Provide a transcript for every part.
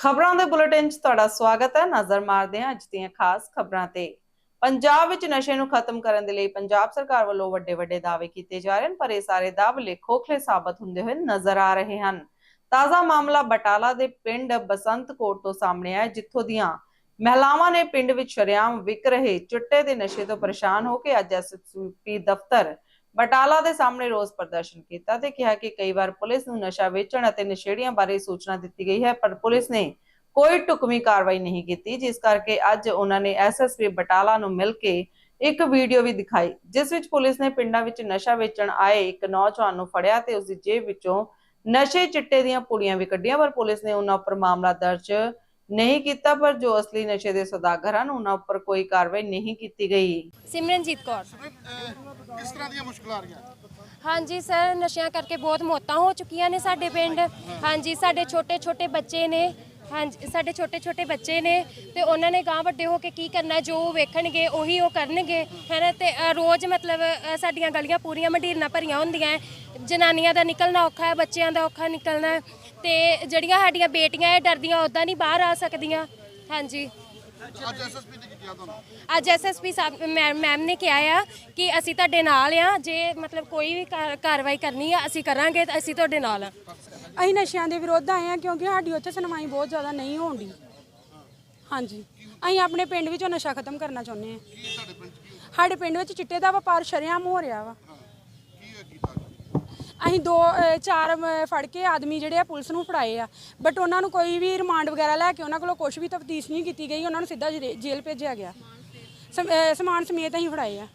ਖਬਰਾਂ ਦੇ ਬੁਲੇਟਿਨ 'ਚ ਤੁਹਾਡਾ ਸਵਾਗਤ ਹੈ। ਨਜ਼ਰ ਮਾਰਦੇ ਹਾਂ ਅੱਜ ਦੀਆਂ ਖਾਸ ਖਬਰਾਂ ਤੇ। ਪੰਜਾਬ ਵਿੱਚ ਨਸ਼ੇ ਨੂੰ ਖਤਮ ਕਰਨ ਦੇ ਲਈ ਪੰਜਾਬ ਸਰਕਾਰ ਵੱਲੋਂ ਵੱਡੇ ਵੱਡੇ ਦਾਅਵੇ ਕੀਤੇ ਜਾ ਰਹੇ ਹਨ, ਪਰ ਇਹ ਸਾਰੇ ਦਾਅਵੇ ਖੋਖਲੇ ਸਾਬਤ ਹੁੰਦੇ ਹੋਏ ਨਜ਼ਰ ਆ ਰਹੇ ਹਨ। ਤਾਜ਼ਾ ਮਾਮਲਾ ਬਟਾਲਾ ਦੇ ਪਿੰਡ ਬਸੰਤ ਕੋਟ ਤੋਂ ਸਾਹਮਣੇ ਆਇਆ, ਜਿੱਥੋਂ ਦੀਆਂ ਮਹਿਲਾਵਾਂ ਨੇ ਪਿੰਡ ਵਿੱਚ ਸ਼ਰੇਆਮ ਵਿਕ ਰਹੇ ਚਿੱਟੇ ਦੇ ਨਸ਼ੇ ਤੋਂ ਪਰੇਸ਼ਾਨ ਹੋ ਕੇ ਅੱਜ ਐਸਐਸਪੀ ਦਫ਼ਤਰ ਬਟਾਲਾ ਦੇ ਸਾਹਮਣੇ ਰੋਸ ਪ੍ਰਦਰਸ਼ਨ ਕੀਤਾ ਤੇ ਕਿਹਾ ਕਿ ਕਈ ਵਾਰ ਪੁਲਿਸ ਨੂੰ ਨਸ਼ਾ ਵੇਚਣ ਅਤੇ ਨਸ਼ੇੜੀਆਂ ਬਾਰੇ ਸੂਚਨਾ ਦਿੱਤੀ ਗਈ ਹੈ, ਪਰ ਪੁਲਿਸ ਨੇ ਕੋਈ ਢੁਕਵੀਂ ਕਾਰਵਾਈ ਨਹੀਂ ਕੀਤੀ, ਜਿਸ ਕਰਕੇ ਅੱਜ ਉਹਨਾਂ ਨੇ ਐਸਐਸਪੀ ਬਟਾਲਾ ਨੂੰ ਮਿਲ ਕੇ ਇੱਕ ਵੀਡੀਓ ਵੀ ਦਿਖਾਈ, ਜਿਸ ਵਿੱਚ ਪੁਲਿਸ ਨੇ ਪਿੰਡਾਂ ਵਿੱਚ ਨਸ਼ਾ ਵੇਚਣ ਆਏ ਇੱਕ ਨੌਜਵਾਨ ਨੂੰ ਫੜਿਆ ਤੇ ਉਸ ਦੀ ਜੇਬ ਵਿੱਚੋਂ ਨਸ਼ੇ ਚਿੱਟੇ ਦੀਆਂ ਪੁੜੀਆਂ ਵੀ ਕੱਢੀਆਂ, ਪਰ ਪੁਲਿਸ ਨੇ ਉਹਨਾਂ ਉੱਪਰ ਮਾਮਲਾ ਦਰਜ ਨਹੀਂ ਕੀਤਾ ਪਰ ਜੋ ਅਸਲੀ ਨਸ਼ੇ ਦੇ ਸੌਦਾਗਰ ਹਨ ਉਹਨਾਂ ਉੱਪਰ ਕੋਈ ਕਾਰਵਾਈ ਨਹੀਂ ਕੀਤੀ ਗਈ। ਸਿਮਰਨਜੀਤ ਕੌਰ। ਕਿਸ ਤਰ੍ਹਾਂ ਦੀਆਂ ਮੁਸ਼ਕਲਾਂ ਆ ਰਹੀਆਂ? ਹਾਂਜੀ ਸਰ ਨਸ਼ਿਆਂ ਕਰਕੇ ਬਹੁਤ ਮੌਤਾਂ ਹੋ ਚੁੱਕੀਆਂ ਨੇ ਸਾਡੇ ਪਿੰਡ। ਹਾਂਜੀ ਸਾਡੇ ਛੋਟੇ ਛੋਟੇ ਬੱਚੇ ਨੇ। ਹਾਂਜੀ ਸਾਡੇ ਛੋਟੇ ਛੋਟੇ ਬੱਚੇ ਨੇ ਤੇ ਉਹਨਾਂ ਨੇ ਗਾਂ ਵੱਡੇ ਹੋ ਕੇ ਕੀ ਕਰਨਾ ਜੋ ਉਹ ਵੇਖਣਗੇ ਉਹੀ ਉਹ ਕਰਨਗੇ। ਹੈਨਾ ਤੇ ਰੋਜ਼ ਮਤਲਬ ਸਾਡੀਆਂ ਗਲੀਆਂ ਪੂਰੀਆਂ ਮੰਡੀਰਨਾ ਭਰੀਆਂ ਹੁੰਦੀਆਂ। ਜਨਾਨੀਆਂ ਦਾ ਨਿਕਲਣਾ ਔਖਾ ਹੈ ਬੱਚਿਆਂ ਦਾ ਔਖਾ ਨਿਕਲਣਾ ਹੈ। ਤੇ ਜਿਹੜੀਆਂ ਸਾਡੀਆਂ ਬੇਟੀਆਂ ਇਹ ਡਰਦੀਆਂ ਉਦਾਂ ਨਹੀਂ ਬਾਹਰ ਆ ਸਕਦੀਆਂ। ਹਾਂਜੀ। ਅੱਜ ਐਸਐਸਪੀ ਨੇ ਕੀ ਕਿਹਾ ਤੁਹਾਨੂੰ? ਅੱਜ ਐਸਐਸਪੀ ਸਾਹਿਬ ਮੈਮ ਮੈਮ ਨੇ ਕਿਹਾ ਆ ਕਿ ਅਸੀਂ ਤੁਹਾਡੇ ਨਾਲ ਆ ਜੇ ਮਤਲਬ ਕੋਈ ਵੀ ਕਾਰਵਾਈ ਕਰਨੀ ਆ ਅਸੀਂ ਕਰਾਂਗੇ ਤਾਂ ਅਸੀਂ ਤੁਹਾਡੇ ਨਾਲ ਆ। ਅਸੀਂ ਨਸ਼ਿਆਂ ਦੇ ਵਿਰੁੱਧ ਆਏ ਆ ਕਿਉਂਕਿ ਸਾਡੀ ਉੱਥੇ ਸੁਣਵਾਈ ਬਹੁਤ ਜ਼ਿਆਦਾ ਨਹੀਂ ਹੋਣਦੀ ਹਾਂਜੀ। ਅਸੀਂ ਆਪਣੇ ਪਿੰਡ ਵਿੱਚੋਂ ਨਸ਼ਾ ਖਤਮ ਕਰਨਾ ਚਾਹੁੰਦੇ ਆ। ਸਾਡੇ ਪਿੰਡ ਵਿੱਚ ਚਿੱਟੇ ਦਾ ਵਪਾਰ ਸ਼ਰੇਆਮ ਹੋ ਰਿਹਾ ਵਾ। ਕੀ ਹੈ ਕੀਤਾ ਅਸੀਂ ਦੋ ਚਾਰ ਫੜ ਕੇ ਆਦਮੀ ਜਿਹੜੇ ਆ ਪੁਲਿਸ ਨੂੰ ਫੜਾਏ ਆ। ਬਟ ਉਹਨਾਂ ਨੂੰ ਕੋਈ ਵੀ ਰਿਮਾਂਡ ਵਗੈਰਾ ਲੈ ਕੇ ਉਹਨਾਂ ਕੋਲੋਂ ਕੁਝ ਵੀ ਤਫਤੀਸ਼ ਨਹੀਂ ਕੀਤੀ ਗਈ। ਉਹਨਾਂ ਨੂੰ ਸਿੱਧਾ ਜਰੇ- ਜੇਲ੍ਹ ਭੇਜਿਆ ਗਿਆ। ਸਮ- ਸਮਾਨ ਸਮੇਤ ਅਸੀਂ ਫੜਾਏ ਆ।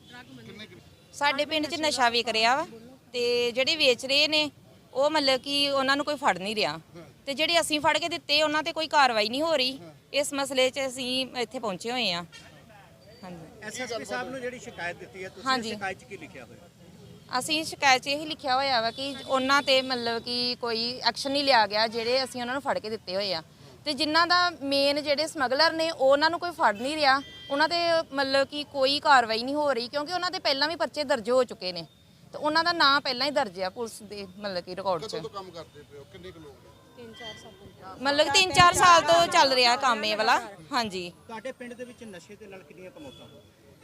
ਸਾਡੇ ਪਿੰਡ 'ਚ ਨਸ਼ਾ ਵਿਕ ਰਿਹਾ ਵਾ ਤੇ ਜਿਹੜੇ ਵੇਚ ਰਹੇ ਨੇ ਉਹ ਮਤਲਬ ਕਿ ਉਹਨਾਂ ਨੂੰ ਕੋਈ ਫੜ ਨਹੀਂ ਰਿਹਾ। ਤੇ ਜਿਹੜੇ ਅਸੀਂ ਫੜ ਕੇ ਦਿੱਤੇ ਉਹਨਾਂ ਤੇ ਕੋਈ ਕਾਰਵਾਈ ਨਹੀਂ ਹੋ ਰਹੀ। ਇਸ ਮਸਲੇ 'ਚ ਅਸੀਂ ਇੱਥੇ ਪਹੁੰਚੇ ਹੋਏ ਆ। ਹਾਂਜੀ। ਐਸਐਸਪੀ ਸਾਹਿਬ ਨੂੰ ਜਿਹੜੀ ਸ਼ਿਕਾਇਤ ਦਿੱਤੀ ਹੈ ਤੁਸੀਂ ਹਾਂਜੀ। ਸ਼ਿਕਾਇਤ 'ਚ ਕੀ ਲਿਖਿਆ ਹੋਇਆ? ਅਸੀਂ ਸ਼ਿਕਾਇਤ 'ਚ ਇਹ ਲਿਖਿਆ ਹੋਇਆ ਵਾ ਕਿ ਉਹਨਾਂ ਤੇ ਮਤਲਬ ਕਿ ਕੋਈ ਐਕਸ਼ਨ ਨਹੀਂ ਲਿਆ ਗਿਆ ਜਿਹੜੇ ਅਸੀਂ ਉਹਨਾਂ ਨੂੰ ਫੜ ਕੇ ਦਿੱਤੇ ਹੋਏ ਆ। ਤੇ ਜਿਨ੍ਹਾਂ ਦਾ ਮੇਨ ਜਿਹੜੇ ਸਮਗਲਰ ਨੇ ਉਹ ਉਹਨਾਂ ਨੂੰ ਕੋਈ ਫੜ ਨਹੀਂ ਰਿਹਾ। ਉਹਨਾਂ ਤੇ ਮਤਲਬ ਕਿ ਕੋਈ ਕਾਰਵਾਈ ਨਹੀਂ ਹੋ ਰਹੀ ਕਿਉਂਕਿ ਉਹਨਾਂ ਤੇ ਪਹਿਲਾਂ ਵੀ ਪਰਚੇ ਦਰਜ ਹੋ ਚੁੱਕੇ ਨੇ। ਤੇ ਉਹਨਾਂ ਦਾ ਨਾਂ ਪਹਿਲਾਂ ਹੀ ਦਰਜ ਆ ਪੁਲਿਸ ਦੇ ਮਤਲਬ ਕਿ ਰਿਕਾਰਡ 'ਚ। ਕੰਮ ਕਰਦੇ ਪਏ ਹੋ? ਕਿੰਨੇ ਕੁ ਲੋਕ ਨੇ? ਮਤਲਬ ਕਿ 3-4 ਸਾਲ ਤੋਂ ਚੱਲ ਰਿਹਾ ਕੰਮ ਇਹ ਵਾਲਾ। ਹਾਂਜੀ। ਤੁਹਾਡੇ ਪਿੰਡ ਦੇ ਵਿੱਚ ਨਸ਼ੇ ਦੇ ਨਾਲ ਕਿੰਨੀਆਂ ਕਮੌਤਾਂ ਹੋਈਆਂ?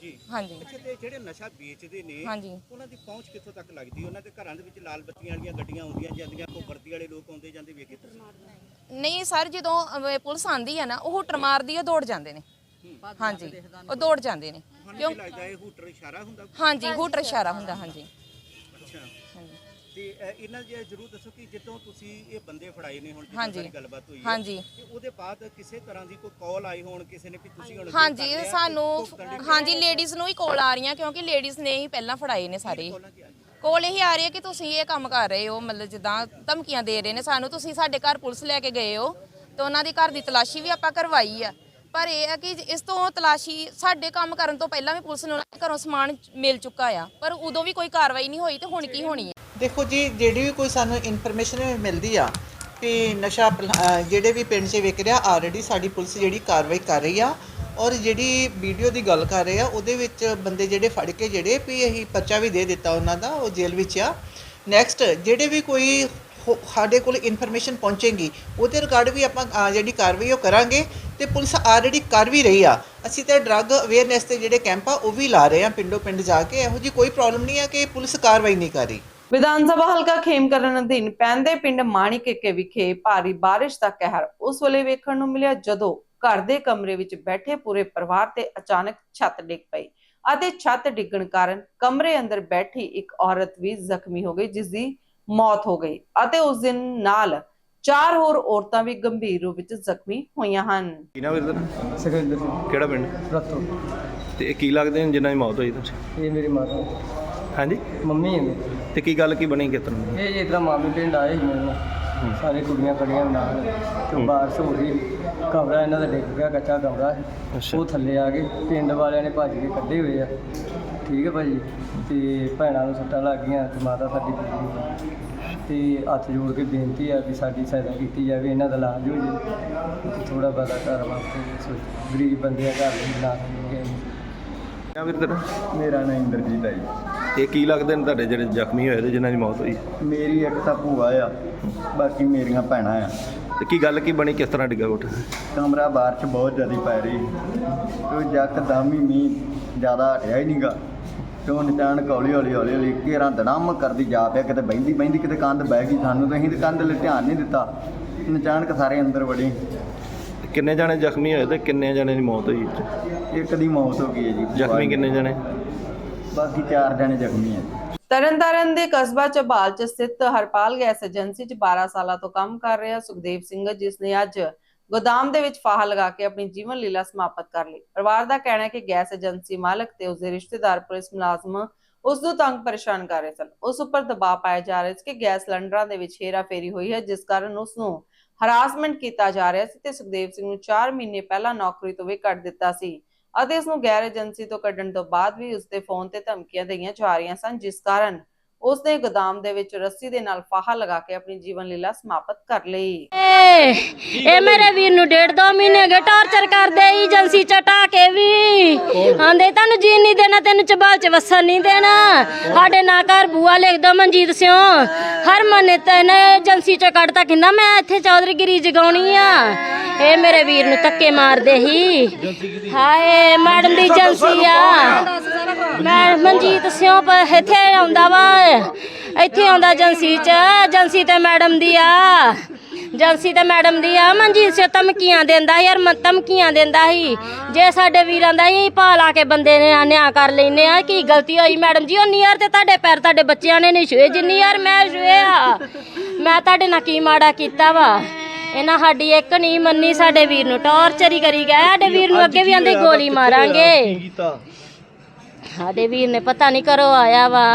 ਜੀ। ਹਾਂਜੀ। ਅੱਛਾ ਤੇ ਜਿਹੜੇ ਨਸ਼ਾ ਵੇਚਦੇ ਨੇ ਹਾਂਜੀ। ਉਹਨਾਂ ਦੀ ਪਹੁੰਚ ਕਿੱਥੋਂ ਤੱਕ ਲੱਗਦੀ? ਉਹਨਾਂ ਦੇ ਘਰਾਂ ਦੇ ਵਿੱਚ ਲਾਲ ਬੱਤੀਆਂ ਵਾਲੀਆਂ ਗੱਡੀਆਂ ਆਉਂਦੀਆਂ ਜਾਂਦੀਆਂ ਕੋਈ ਵਰਦੀ ਵਾਲੇ ਲੋਕ ਆਉਂਦੇ ਜਾਂਦੇ ਵੇਖੇ ਤੁਸੀਂ? ਨਹੀਂ ਸਰ ਜਦੋਂ ਅਹ, ਪੁਲਿਸ ਆਂਦੀ ਹੈ ਨਾ ਉਹ ਹੁਟਰ ਮਾਰਦੀ ਉਹ ਦੌੜ ਜਾਂਦੇ ਨੇ। ਹਾਂਜੀ। ਉਹ ਦੌੜ ਜਾਂਦੇ ਨੇ। ਤੁਹਾਨੂੰ ਕੀ ਲੱਗਦਾ ਇਹ ਹੂਟਰ ਇਸ਼ਾਰਾ ਹੁੰਦਾ? ਹਾਂਜੀ ਹੁਟਰ ਇਸ਼ਾਰਾ ਹੁੰਦਾ ਹਾਂਜੀ। ਅੱਛਾ। ਤੇ ਅ, ਇਹਨਾਂ ਜੇ ਜਰੂਰ ਦੱਸੋ ਕਿ ਜਦੋਂ ਤੁਸੀਂ ਇਹ ਬੰਦੇ ਫੜਾਏ ਨੇ ਹੁਣ ਜਿੱਦਾਂ ਹਾਂਜੀ। ਸਾਰੀ ਗੱਲਬਾਤ ਹੋਈ ਹੈ ਹਾਂਜੀ। ਤੇ ਉਹਦੇ ਬਾਅਦ ਕਿਸੇ ਤਰ੍ਹਾਂ ਦੀ ਕੋਈ ਕਾਲ ਆਈ ਹੋਣ ਕਿਸੇ ਨੇ ਵੀ ਤੁਸੀਂ ਹੁਣ ਹਾਂਜੀ ਸਾਨੂੰ ਹਾਂਜੀ ਲੇਡੀਜ਼ ਨੂੰ ਹੀ ਕੋਲ ਆ ਰਹੀਆਂ ਕਿਉਂਕਿ ਲੇਡੀਜ਼ ਨੇ ਹੀ ਪਹਿਲਾਂ ਫੜਾਏ ਨੇ ਸਾਰੇ। ਕਾਲਾਂ ਇਹੀ ਆ ਰਹੀ ਹੈ ਕਿ ਤੁਸੀਂ ਇਹ ਕੰਮ ਕਰ ਰਹੇ ਹੋ ਮਤਲਬ ਜਿੱਦਾਂ ਧਮਕੀਆਂ ਦੇ ਰਹੇ ਨੇ ਸਾਨੂੰ ਤੁਸੀਂ ਸਾਡੇ ਘਰ ਪੁਲਿਸ ਲੈ ਕੇ ਗਏ ਹੋ ਤੇ ਉਹਨਾਂ ਦੀ ਘਰ ਦੀ ਤਲਾਸ਼ੀ ਵੀ ਆਪਾਂ ਕਰਵਾਈ ਆ। ਪਰ ਇਹ ਹੈ ਕਿ ਇਸ ਤੋਂ ਤਲਾਸ਼ੀ ਸਾਡੇ ਕੰਮ ਕਰਨ ਤੋਂ ਪਹਿਲਾਂ ਵੀ ਪੁਲਿਸ ਨੂੰ ਉਹਨਾਂ ਦੇ ਘਰੋਂ ਸਮਾਨ ਮਿਲ ਚੁੱਕਾ ਆ ਪਰ ਉਦੋਂ ਵੀ ਕੋਈ ਕਾਰਵਾਈ ਨਹੀਂ ਹੋਈ ਤੇ ਹੁਣ ਕੀ ਹੋਣੀ ਹੈ ਦੇਖੋ ਜੀ, ਜਿਹੜੀ ਵੀ ਕੋਈ ਸਾਨੂੰ ਇਨਫੋਰਮੇਸ਼ਨ ਮਿਲਦੀ ਆ ਕਿ ਨਸ਼ਾ ਜਿਹੜੇ ਵੀ ਪਿੰਡ 'ਚ ਵਿਕ ਰਿਹਾ ਆਲਰੇਡੀ ਸਾਡੀ ਪੁਲਿਸ ਜਿਹੜੀ ਕਾਰਵਾਈ ਕਰ ਰਹੀ ਆ ਔਰ ਜਿਹੜੀ ਵੀਡੀਓ ਦੀ ਗੱਲ ਕਰ ਰਹੇ ਆ, ਉਹਦੇ ਵਿੱਚ ਬੰਦੇ ਜਿਹੜੇ ਫੜ ਕੇ ਜਿਹੜੇ ਵੀ ਅਸੀਂ ਪਰਚਾ ਵੀ ਦੇ ਦਿੱਤਾ ਉਹਨਾਂ ਦਾ, ਉਹ ਜੇਲ੍ਹ ਵਿੱਚ ਆ। ਨੈਕਸਟ ਜਿਹੜੇ ਵੀ ਕੋਈ ਹੋ- ਸਾਡੇ ਕੋਲ ਇਨਫੋਰਮੇਸ਼ਨ ਪਹੁੰਚੇਗੀ, ਉਹਦੇ ਰਿਗਾਰਡ ਵੀ ਆਪਾਂ ਜਿਹੜੀ ਕਾਰਵਾਈ ਉਹ ਕਰਾਂਗੇ ਤੇ ਪੁਲਿਸ ਆਲਰੇਡੀ ਕਰ ਵੀ ਰਹੀ ਆ। ਅਸੀਂ ਤਾਂ ਡਰੱਗ ਅਵੇਅਰਨੈਸ ਤੇ ਜਿਹੜੇ ਕੈਂਪ ਆ, ਉਹ ਵੀ ਲਾ ਰਹੇ ਆ ਪਿੰਡੋ ਪਿੰਡ ਜਾ ਕੇ। ਇਹੋ ਜੀ ਕੋਈ ਪ੍ਰੋਬਲਮ ਨਹੀਂ ਆ ਕਿ ਪੁਲਿਸ ਕਾਰਵਾਈ ਨਹੀਂ ਕਰ ਰਹੀ। ਵਿਧਾਨ ਸਭਾ ਹਲਕਾ ਖੇਮਕਰਨ ਅਧੀਨ ਪੈਂਦੇ ਪਿੰਡ ਮਾਣੀਕੇ ਵਿਖੇ ਭਾਰੀ ਬਾਰਿਸ਼ ਦਾ ਕਹਿਰ। ਉਸ ਵੇਲੇ ਵੇਖਣ ਨੂੰ ਮਿਲਿਆ ਜਦੋਂ ਘਰ ਦੇ ਕਮਰੇ ਵਿੱਚ ਬੈਠੇ ਪੂਰੇ ਪਰਿਵਾਰ ਤੇ ਅਚਾਨਕ ਛੱਤ ਡਿੱਗ ਪਈ ਅਤੇ ਛੱਤ ਡਿੱਗਣ ਕਾਰਨ ਕਮਰੇ ਅੰਦਰ ਬੈਠੀ ਇੱਕ ਔਰਤ ਵੀ ਜ਼ਖਮੀ ਹੋ ਗਈ ਜਿਸ ਦੀ ਮੌਤ ਹੋ ਗਈ ਅਤੇ ਉਸ ਦਿਨ ਨਾਲ ਚਾਰ ਹੋਰ ਔਰਤਾਂ ਵੀ ਗੰਭੀਰ ਰੂਪ ਵਿੱਚ ਜ਼ਖਮੀ ਹੋਈਆਂ ਹਨ। ਕੀ ਨਾਮ ਵੀਰ ਦਾ ਸੁਖਵਿੰਦਰ ਸਿੰਘ। ਕਿਹੜਾ ਪਿੰਡ? ਰਤੋ। ਤੇ ਇਹ ਕੀ ਲੱਗਦੇ ਨੇ ਜਿਨ੍ਹਾਂ ਦੀ ਮੌਤ ਹੋਈ ਤੁਸੀਂ? ਇਹ ਮੇਰੀ ਮਾਤਾ। ਹਾਂਜੀ? ਮੰਮੀ ਹੈ ਮੇਰੀ। ਤੇ ਕੀ ਗੱਲ ਕੀ ਬਣੀ ਕਿਤਨ ਇਹ ਜਿੱਦਾਂ ਮਾਮੀ ਪਿੰਡ ਆਏ ਸੀ ਮੇਰੇ ਨਾਲ ਸਾਰੇ ਕੁੜੀਆਂ ਕੜੀਆਂ ਨਾਲ ਤੇ ਬਾਰਿਸ਼ ਹੋ ਗਈ ਕਮਰਾ ਇਹਨਾਂ ਦਾ ਡਿੱਗ ਪਿਆ ਕੱਚਾ ਕਮਰਾ ਸੀ। ਉਹ ਥੱਲੇ ਆ ਗਏ ਪਿੰਡ ਵਾਲਿਆਂ ਨੇ ਭੱਜ ਕੇ ਕੱਢੇ ਹੋਏ ਆ। ਠੀਕ ਹੈ ਭਾਜੀ ਤੇ ਭੈਣਾਂ ਨੂੰ ਸੱਟਾਂ ਲੱਗ ਗਈਆਂ ਤੇ ਮਾਤਾ ਸਾਡੀ ਗੁਜ਼ਰੀ ਤੇ ਹੱਥ ਜੋੜ ਕੇ ਬੇਨਤੀ ਆ ਵੀ ਸਾਡੀ ਸਹਾਇਤਾ ਕੀਤੀ ਜਾਵੇ ਇਹਨਾਂ ਦਾ ਇਲਾਜ ਹੋ ਜਾਵੇ ਥੋੜਾ ਬਹੁਤਾ ਘਰ ਵਾਸਤੇ ਸੋਚ ਗਰੀਬ ਬੰਦੇ ਆ ਘਰ ਦੇ ਬਣਾ ਸਕਦੇ ਕਿਆ ਵੀਰ ਤੇਰਾ? ਮੇਰਾ ਨਾਮ ਇੰਦਰਜੀਤ ਹੈ ਜੀ। ਇਹ ਕੀ ਲੱਗਦੇ ਨੇ ਤੁਹਾਡੇ ਜਿਹੜੇ ਜ਼ਖਮੀ ਹੋਏ ਤੇ ਜਿਨ੍ਹਾਂ ਦੀ ਮੌਤ ਹੋਈ? ਮੇਰੀ ਇੱਕ ਤਾਂ ਭੂਆ ਆ ਬਾਕੀ ਮੇਰੀਆਂ ਭੈਣਾਂ ਆ। ਤੇ ਕੀ ਗੱਲ ਕੀ ਬਣੀ ਕਿਸ ਤਰ੍ਹਾਂ ਡਿੱਗਾ ਕੋਠਾ ਕਮਰਾ ਬਾਹਰ ਚ ਬਹੁਤ ਜ਼ਿਆਦਾ ਪੈ ਰਹੀ। ਤੇ ਯਕਦਮ ਹੀ ਮੀਂਹ ਜ਼ਿਆਦਾ ਹਟਿਆ ਹੀ ਨਹੀਂਗਾ ਤੇ ਉਹ ਨਿਚਾਨ ਹੌਲੀ ਹੌਲੀ ਹੌਲੀ ਹੌਲੀ ਘੇਰਾਂ ਦੜਮ ਕਰਦੀ ਜਾ ਪਿਆ ਕਿਤੇ ਬਹਿੰਦੀ ਬਹਿੰਦੀ ਕਿਤੇ ਕੰਧ ਬਹਿ ਗਈ ਸਾਨੂੰ ਤਾਂ ਅਸੀਂ ਤੇ ਕੰਧ ਲਈ ਧਿਆਨ ਨਹੀਂ ਦਿੱਤਾ। ਅਚਾਨਕ ਸਾਰੇ ਅੰਦਰ ਵੜੇ। ਕਿੰਨੇ ਜਾਣੇ ਜ਼ਖਮੀ ਹੋਏ ਤੇ ਕਿੰਨੇ ਜਾਣੇ ਦੀ ਮੌਤ ਹੋਈ? ਇੱਕ ਦੀ ਮੌਤ ਹੋ ਗਈ ਹੈ ਜੀ ਜ਼ਖਮੀ ਕਿੰਨੇ ਜਾਣੇ? ਬਾਕੀ ਚਾਰ ਜਣੇ ਜ਼ਖਮੀ ਹੈ ਤਰਨਤਾਰਨ ਦੇ ਕਸਬਾ ਚਬਾਲ ਚ ਸਥਿਤ ਹਰਪਾਲ ਗੈਸ ਏਜੰਸੀ ਚ 12 ਸਾਲਾਂ ਤੋਂ ਕੰਮ ਕਰ ਰਿਹਾ ਸੁਖਦੇਵ ਸਿੰਘ, ਜਿਸ ਨੇ ਅੱਜ ਗੋਦਾਮ ਦੇ ਵਿੱਚ ਫਾਹਾ ਲਗਾ ਕੇ ਆਪਣੀ ਜੀਵਨ ਲੀਲਾ ਸਮਾਪਤ ਕਰ ਲਈ। ਪਰਿਵਾਰ ਦਾ ਕਹਿਣਾ ਹੈ ਕਿ ਗੈਸ ਏਜੰਸੀ ਮਾਲਕ ਤੇ ਉਸਦੇ ਰਿਸ਼ਤੇਦਾਰ ਪੁਲਿਸ ਮੁਲਾਜ਼ਮ ਉਸ ਨੂੰ ਤੰਗ ਪਰੇਸ਼ਾਨ ਕਰ ਰਹੇ ਸਨ। ਉਸ ਉੱਪਰ ਦਬਾਅ ਪਾਇਆ ਜਾ ਰਿਹਾ ਸੀ ਕਿ ਗੈਸ ਸਿਲੰਡਰਾਂ ਦੇ ਵਿੱਚ ਹੇਰਾਫੇਰੀ ਹੋਈ ਹੈ, ਜਿਸ ਕਾਰਨ ਉਸ ਨੂੰ ਹਰਾਸਮੈਂਟ ਕੀਤਾ ਜਾ ਰਿਹਾ ਸੀ ਤੇ ਸੁਖਦੇਵ ਸਿੰਘ ਨੂੰ 4 ਮਹੀਨੇ ਪਹਿਲਾਂ ਨੌਕਰੀ ਤੋਂ ਵੀ ਕੱਢ ਦਿੱਤਾ ਸੀ। ਅਤੇ ਉਸ ਨੂੰ ਗੈਰ ਏਜੰਸੀ ਤੋਂ ਕੱਢਣ ਤੋਂ ਬਾਅਦ ਵੀ ਉਸ ਦੇ ਫੋਨ ਤੇ ਧਮਕੀਆਂ ਦਈਆਂ ਜਾ ਰਹੀਆਂ ਸਨ, ਜਿਸ ਕਾਰਨ ਉਸ ਨੇ ਗੋਦਾਮ ਦੇ ਵਿੱਚ ਰੱਸੀ ਦੇ ਨਾਲ ਫਾਹਾ ਲਗਾ ਕੇ ਆਪਣੀ ਜੀਵਨ ਲੀਲਾ ਸਮਾਪਤ ਕਰ ਲਈ। ਇਹ ਮੇਰੇ ਵੀਰ ਨੂੰ ਡੇਢ ਦੋ ਮਹੀਨੇ ਗਏ ਟਾਰਚਰ ਕਰਦੇ, ਏਜੰਸੀ ਚਟਾ ਕੇ ਵੀ। ਆਂਦੇ, ਤੁਹਾਨੂੰ ਜੀਣ ਨਹੀਂ ਦੇਣਾ, ਤੈਨੂੰ ਚਬਾਲ ਚ ਵਸਣ ਨਹੀਂ ਦੇਣਾ। ਸਾਡੇ ਨਾਂ ਘਰ ਬੂਆ ਲਿਖ ਦੋ, ਮਨਜੀਤ ਸਿਓ ਹਰ ਮਨੇ ਤੈਨੂੰ ਏਜੰਸੀ ਚ ਕੱਢਤਾ, ਕਹਿੰਦਾ, ਮੈਂ ਇੱਥੇ ਚੌਧਰੀਗਿਰੀ ਜਗਾਉਣੀ ਆ। ਇਹ ਮੇਰੇ ਵੀਰ ਨੂੰ ਧੱਕੇ ਮਾਰਦੇ ਹੀ। ਹਾਏ, ਮੈਡਮ ਦੀ ਏਜੰਸੀ ਆ। ਮੈਂ ਮਨਜੀਤ ਸਿਓ ਇੱਥੇ ਆਉਂਦਾ ਵਾ। ਇੱਥੇ ਆਉਂਦਾ ਏਜੰਸੀ ਚ। ਏਜੰਸੀ ਤੇ ਮੈਡਮ ਦੀ ਆ। ਏਜੰਸੀ ਤੇ ਮੈਡਮ ਦੀ ਆ। ਮਨਜੀਤ ਸਿਓ ਧਮਕੀਆਂ ਦਿੰਦਾ ਯਾਰ, ਮ ਧਮਕੀਆਂ ਦਿੰਦਾ ਸੀ। ਜੇ ਸਾਡੇ ਵੀਰਾਂ ਦਾ ਹੀ ਪਾ ਲਾ ਕੇ ਬੰਦੇ ਨੇ ਨਿਆਂ ਕਰ ਲੈਨੇ ਆ, ਕੀ ਗਲਤੀ ਹੋਈ? ਮੈਡਮ ਜੀ ਉਨੀ ਯਾਰ ਤੇ ਤੁਹਾਡੇ ਪੈਰ ਤੁਹਾਡੇ ਬੱਚਿਆਂ ਨੇ ਨਹੀਂ ਛੂਏ ਜਿੰਨੀ ਯਾਰ ਮੈਂ ਛੂਏ ਆ ਮੈਂ ਤੁਹਾਡੇ ਨਾਲ ਕੀ ਮਾੜਾ ਕੀਤਾ ਵਾ? ਇਹਨਾਂ ਸਾਡੀ ਇੱਕ ਨਹੀਂ ਮੰਨੀ ਸਾਡੇ ਵੀਰ ਨੂੰ ਟੌਰਚਰ ਹੀ ਕਰੀ ਗਏ। ਸਾਡੇ ਵੀਰ ਨੂੰ ਅੱਗੇ ਵੀ ਆਂਦੇ ਗੋਲੀ ਮਾਰਾਂਗੇ। ਸਾਡੇ ਵੀਰ ਨੇ ਪਤਾ ਨਹੀਂ ਕਰੋ ਆਇਆ ਵਾ।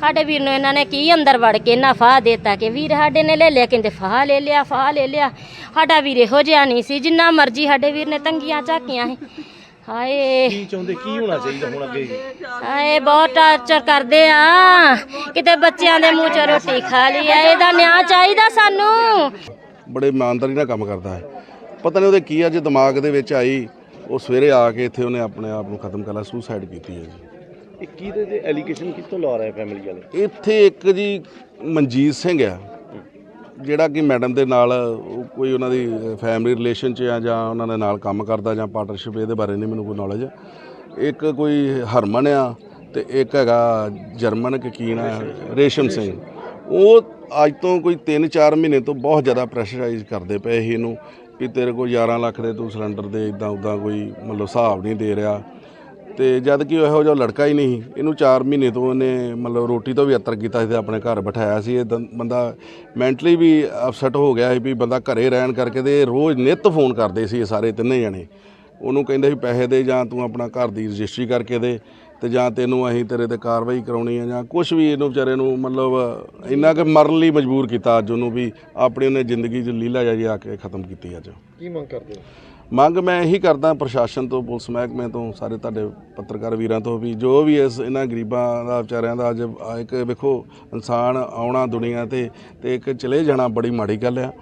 ਸਾਡੇ ਵੀਰ ਨੂੰ ਇਹਨਾਂ ਨੇ ਕੀ ਅੰਦਰ ਵੜ ਕੇ ਨਾ ਫਾਹ ਦੇਤਾ ਕਿ ਵੀਰ ਸਾਡੇ ਨੇ ਲੈ ਲਿਆ ਕਹਿੰਦੇ ਫਾਹ ਲੈ ਲਿਆ ਫਾਹ ਲੈ ਲਿਆ। ਸਾਡਾ ਵੀਰ ਇਹੋ ਜਿਹਾ ਨਹੀਂ ਸੀ ਜਿੰਨਾ ਮਰਜ਼ੀ ਸਾਡੇ ਵੀਰ ਨੇ ਤੰਗੀਆਂ ਝਾਕੀਆਂ ਸੀ। ਹਾਏ। ਕੀ ਚਾਹੁੰਦੇ? ਕੀ ਹੋਣਾ ਚਾਹੀਦਾ ਹੁਣ ਅੱਗੇ? ਹਾਏ ਬਹੁਤ ਟਾਰਚਰ ਕਰਦੇ ਆ। ਕਿਤੇ ਬੱਚਿਆਂ ਦੇ ਮੂੰਹ 'ਚ ਰੋਟੀ ਖਾ ਲਈ ਆ ਇਹਦਾ ਨਿਆਂ ਚਾਹੀਦਾ ਸਾਨੂੰ। ਬੜੇ ਇਮਾਨਦਾਰੀ ਨਾਲ ਕੰਮ ਕਰਦਾ ਹੈ। ਪਤਾ ਨਹੀਂ ਉਹਦੇ ਕੀ ਅੱਜ ਦਿਮਾਗ ਦੇ ਵਿੱਚ ਆਈ। ਉਹ ਸਵੇਰੇ ਆ ਕੇ ਇੱਥੇ ਉਹਨੇ ਆਪਣੇ ਆਪ ਨੂੰ ਖਤਮ ਕਰ ਲਿਆ ਸੁਸਾਈਡ ਕੀਤੀ ਹੈ ਜੀ। ਇਹ ਕਿਹਦੇ ਤੇ ਐਲੀਗੇਸ਼ਨ ਕਿੱਥੋਂ ਲਾ ਰਿਹਾ ਫੈਮਿਲੀ ਵਾਲੇ? ਇੱਥੇ ਇੱਕ ਜੀ ਮਨਜੀਤ ਸਿੰਘ ਆ ਜਿਹੜਾ ਕਿ ਮੈਡਮ ਦੇ ਨਾਲ ਉਹ ਕੋਈ ਉਹਨਾਂ ਦੀ ਫੈਮਿਲੀ ਰਿਲੇਸ਼ਨ 'ਚ ਆ ਜਾਂ ਉਹਨਾਂ ਦੇ ਨਾਲ ਕੰਮ ਕਰਦਾ ਜਾਂ ਪਾਰਟਨਰਸ਼ਿਪ ਇਹਦੇ ਬਾਰੇ ਨਹੀਂ ਮੈਨੂੰ ਕੋਈ ਨੌਲੇਜ ਇੱਕ ਕੋਈ ਹਰਮਨ ਆ ਤੇ ਇੱਕ ਹੈਗਾ ਜਰਮਨ ਕਿ ਕੀ ਨਾ ਰੇਸ਼ਮ ਸਿੰਘ। ਉਹ ਅੱਜ ਤੋਂ ਕੋਈ 3-4 ਮਹੀਨੇ ਤੋਂ ਬਹੁਤ ਜ਼ਿਆਦਾ ਪ੍ਰੈਸ਼ਰਾਈਜ਼ ਕਰਦੇ ਪਏ ਸੀ ਇਹਨੂੰ ਵੀ ਤੇਰੇ ਕੋਲ 11 ਲੱਖ ਦੇ ਤੂੰ ਸਿਲੰਡਰ ਦੇ ਇਦਾਂ ਉਦਾਂ ਕੋਈ ਮਤਲਬ ਹਿਸਾਬ ਨਹੀਂ ਦੇ ਰਿਹਾ। ਤੇ ਜਦ ਕਿ ਉਹ ਇਹੋ ਜਿਹਾ ਲੜਕਾ ਹੀ ਨਹੀਂ, ਇਹਨੂੰ 4 ਮਹੀਨੇ ਤੋਂ ਇਹਨੇ ਮਤਲਬ ਰੋਟੀ ਤੋਂ ਵੀ ਅਤਰ ਕੀਤਾ ਸੀ ਤੇ ਆਪਣੇ ਘਰ ਬਿਠਾਇਆ ਸੀ। ਇਹ ਦੰ- ਬੰਦਾ ਮੈਂਟਲੀ ਵੀ ਅਪਸੈਟ ਹੋ ਗਿਆ ਸੀ ਵੀ ਬੰਦਾ ਘਰੇ ਰਹਿਣ ਕਰਕੇ ਤੇ ਰੋਜ਼ ਨਿੱਤ ਫੋਨ ਕਰਦੇ ਸੀ ਇਹ ਸਾਰੇ ਤਿੰਨੇ ਜਣੇ। ਉਹਨੂੰ ਕਹਿੰਦੇ ਸੀ ਪੈਸੇ ਦੇ ਜਾਂ ਤੂੰ ਆਪਣਾ ਘਰ ਦੀ ਰਜਿਸਟਰੀ ਕਰਕੇ ਦੇ। ਤੇ ਜਾਂ ਤੈਨੂੰ ਅਸੀਂ ਤੇਰੇ ਤੇ ਕਾਰਵਾਈ ਕਰਾਉਣੀ ਹੈ ਜਾਂ ਕੁਝ ਵੀ ਇਹਨੂੰ ਵਿਚਾਰੇ ਨੂੰ ਮਤਲਬ ਇੰਨਾ ਕਿ ਮਰਨ ਲਈ ਮਜਬੂਰ ਕੀਤਾ ਅੱਜ ਉਹਨੂੰ ਵੀ ਆਪਣੀ ਉਹਨੇ ਜ਼ਿੰਦਗੀ 'ਚ ਲੀਲਾ ਜੀ ਆ ਕੇ ਖਤਮ ਕੀਤੀ ਅੱਜ। ਕੀ ਮੰਗ ਕਰਦੇ ਹੋ? ਮੰਗ ਮੈਂ ਇਹੀ ਕਰਦਾ ਪ੍ਰਸ਼ਾਸਨ ਤੋਂ ਪੁਲਿਸ ਮਹਿਕਮੇ ਤੋਂ ਸਾਰੇ ਤੁਹਾਡੇ ਪੱਤਰਕਾਰ ਵੀਰਾਂ ਤੋਂ ਵੀ ਜੋ ਵੀ ਇਸ ਇਹਨਾਂ ਗਰੀਬਾਂ ਦਾ ਵਿਚਾਰਿਆਂ ਦਾ ਅੱਜ ਆ ਇੱਕ ਵੇਖੋ ਇਨਸਾਨ ਆਉਣਾ ਦੁਨੀਆ ਤੇ ਤੇ ਇੱਕ ਚਲੇ ਜਾਣਾ ਬੜੀ ਮਾੜੀ ਗੱਲ ਆ।